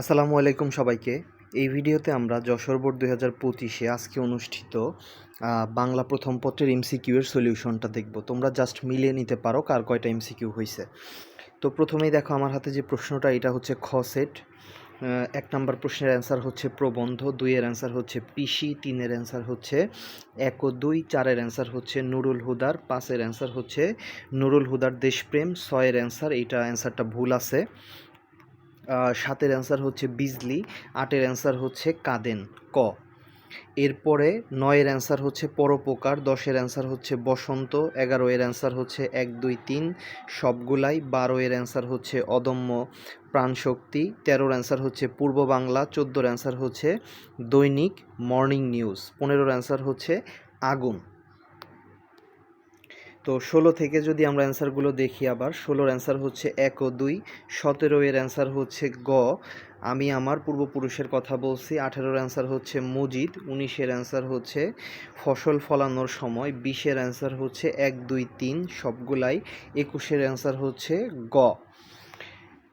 আসসালামু আলাইকুম সবাইকে। এই ভিডিওতে আমরা যশোর বোর্ড দুই হাজার পঁচিশে আজকে অনুষ্ঠিত বাংলা প্রথম পত্রের এমসিকিউ এর সলিউশনটা দেখব। তোমরা জাস্ট মিলিয়ে নিতে পারো কার কয়টা এমসিকিউ হয়েছে তো প্রথমেই দেখো আমার হাতে যে প্রশ্নটা, এটা হচ্ছে খ সেট। এক নম্বর প্রশ্নের অ্যান্সার হচ্ছে প্রবন্ধ, দুইয়ের অ্যান্সার হচ্ছে পিসি, তিনের অ্যান্সার হচ্ছে এক ও দুই, চারের অ্যান্সার হচ্ছে নুরুল হুদার, পাঁচের অ্যান্সার হচ্ছে নুরুল হুদার দেশপ্রেম, ছয়ের অ্যান্সার, এইটা অ্যান্সারটা ভুল আছে। সাতের অ্যান্সার হচ্ছে বিজলি, আটের অ্যান্সার হচ্ছে কাদেন, ক। এরপরে নয়ের অ্যান্সার হচ্ছে পরোপকার, দশের অ্যান্সার হচ্ছে বসন্ত এগারো এর অ্যান্সার হচ্ছে এক, দুই, তিন, সবগুলাই বারো এর অ্যান্সার হচ্ছে অদম্য প্রাণশক্তি, তেরোর অ্যান্সার হচ্ছে পূর্ব বাংলা, চোদ্দোর অ্যান্সার হচ্ছে দৈনিক মর্নিং নিউজ, পনেরোর অ্যান্সার হচ্ছে আগুন। তো ষোলো থেকে যদি আমরা অ্যান্সারগুলো দেখি আবার, ষোলোর অ্যান্সার হচ্ছে এক ও দুই, সতেরো এর অ্যান্সার হচ্ছে গ। আমি আমার পূর্বপুরুষের কথা বলছি, আঠেরোর অ্যান্সার হচ্ছে মজিদ, উনিশের অ্যান্সার হচ্ছে ফসল ফলানোর সময়, বিশের অ্যান্সার হচ্ছে এক, দুই, তিন, সবগুলাই একুশের অ্যান্সার হচ্ছে গ।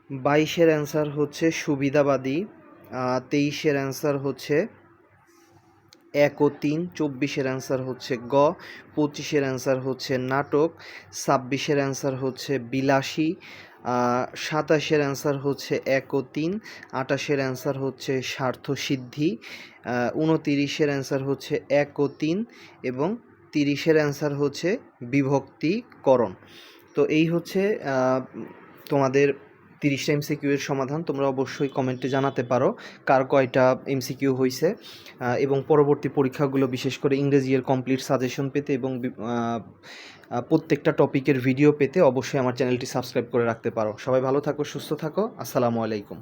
বাইশের অ্যান্সার হচ্ছে সুবিধাবাদী তেইশের অ্যান্সার হচ্ছে এক ও তিন, চব্বিশের অ্যান্সার হচ্ছে গ, পঁচিশের অ্যান্সার হচ্ছে নাটক, ছাব্বিশের অ্যান্সার হচ্ছে বিলাসী সাতাশের অ্যান্সার হচ্ছে এক ও তিন, আটাশের অ্যান্সার হচ্ছে স্বার্থসিদ্ধি উনতিরিশের অ্যান্সার হচ্ছে এক ও তিন এবং তিরিশের অ্যান্সার হচ্ছে বিভক্তিকরণ। তো এই হচ্ছে তোমাদের তিরিশটা এমসিকিউ এর সমাধান তোমরা অবশ্যই কমেন্টে জানাতে পারো, কার কয়টা এমসিকিউ হয়েছে এবং পরবর্তী পরীক্ষাগুলো বিশেষ করে ইংরেজি এর কমপ্লিট সাজেশন পেতে এবং প্রত্যেকটা টপিকের ভিডিও পেতে অবশ্যই আমার চ্যানেলটি সাবস্ক্রাইব করে রাখতে পারো। সবাই ভালো থাকো, সুস্থ থাকো, আসসালামু আলাইকুম।